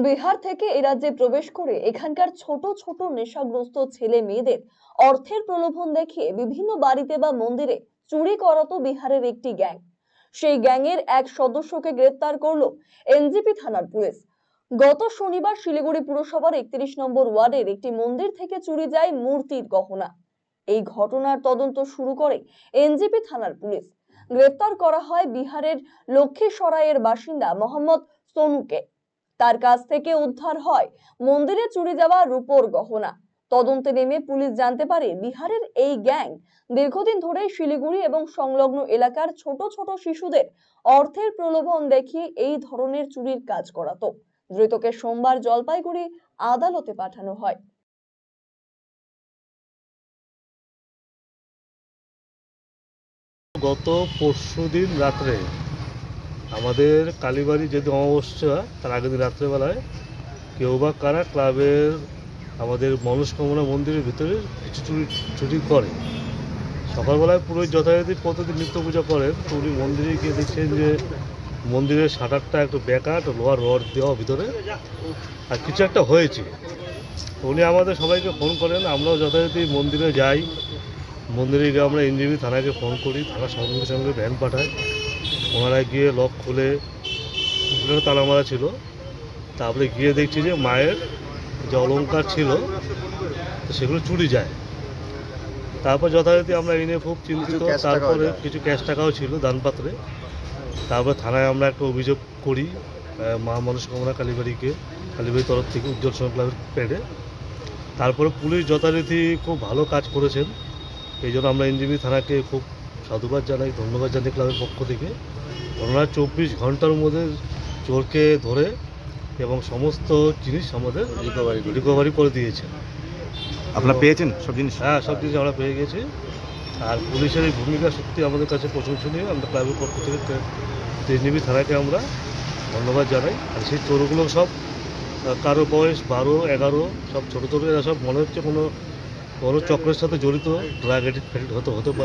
বিহার থেকে এ রাজ্যে প্রবেশ করে এখানকার ছোট ছোট নেশাগ্রস্ত ছেলে মেয়েদের অর্থের প্রলোভন দেখিয়ে বিভিন্ন বাড়িতে বা মন্দিরে চুরি করাতো বিহারের একটি গ্যাং। সেই গ্যাংয়ের এক সদস্যকে গ্রেপ্তার করল এনজিপি থানার পুলিশ। গত শনিবার শিলিগুড়ি পুরসভার একত্রিশ নম্বর ওয়ার্ডের একটি মন্দির থেকে চুরি যায় মূর্তির গহনা। এই ঘটনার তদন্ত শুরু করে এনজিপি থানার পুলিশ। গ্রেপ্তার করা হয় বিহারের লক্ষ্মীসরাইয়ের বাসিন্দা মোহাম্মদ সোনুকে। তার কাছ থেকে উদ্ধার হয়। মন্দিরে চুরি যাওয়া রূপোর গহনা। তদন্তে নেমে পুলিশ জানতে পারে বিহারের এই গ্যাং দীর্ঘদিন ধরে শিলিগুড়ি এবং সংলগ্ন এলাকার ছোট ছোট শিশুদের অর্থের প্রলোভন দেখিয়ে এই ধরনের চুরির কাজ করাতো। ধৃতকে সোমবার জলপাইগুড়ি আদালতে পাঠানো হয়। গত পরশু দিন রাত্রে আমাদের কালীবাড়ি যেহেতু অমাবস্যা, তার আগের দিন রাত্রেবেলায় কেউ বা কারা ক্লাবের আমাদের মনস্কামনা মন্দিরের ভিতরে কিছু চুরি চুরি করে। সকালবেলায় পুরো যথারীতি প্রতিদিন নিত্য পূজা করেন, তো উনি মন্দিরে গিয়ে দেখছেন যে মন্দিরের শাটারটা একটু ব্যাকাট লোহার রড দেওয়া ভিতরে, আর কিছু একটা হয়েছে। উনি আমাদের সবাইকে ফোন করেন, আমরাও যথারীতি মন্দিরে যাই। মন্দিরে গিয়ে আমরা এনজিবি থানাকে ফোন করি থানা সঙ্গে সঙ্গে ভ্যান পাঠায় ওনারা গিয়ে লক খুলে তালা মারা ছিল। তারপরে গিয়ে দেখছি যে মায়ের যে অলংকার ছিল সেগুলো চুরি যায়। তারপর যথারীতি আমরা এনে খুব চিন্তিত তারপরে কিছু ক্যাশ টাকাও ছিল দানপাত্রে। তারপরে থানায় আমরা একটা অভিযোগ করি মা মনস্কামনা কালীবাড়িকে কালীবাড়ির তরফ থেকে উজ্জ্বল সময় ক্লাবের প্যাডে। তারপরে পুলিশ যথারীতি খুব ভালো কাজ করেছেন। এই জন্য আমরা এনজিবি থানাকে খুব সাধুবাদ জানাই ধন্যবাদ জানাই ক্লাবের পক্ষ থেকে। ওনারা চব্বিশ ঘণ্টার মধ্যে চোরকে ধরে এবং সমস্ত জিনিস আমাদের রিকভারি রিকভারি করে দিয়েছে। আপনারা পেয়েছেন সব জিনিস? হ্যাঁ সব জিনিস আমরা পেয়ে গেছি। আর পুলিশের এই ভূমিকা সত্যি আমাদের কাছে প্রশংসনীয়। আমরা ক্লাবের পক্ষ থেকে এনজিবি থানাকে আমরা ধন্যবাদ জানাই। আর সেই চোরগুলো সব কারও বয়স বারো এগারো সব ছোটো ছোটো এরা সব মনে হচ্ছে কোনো বড় চক্রের সাথে জড়িত। ড্রাগ এডিক্ট ফেডিক্ট হতে হতে পারে।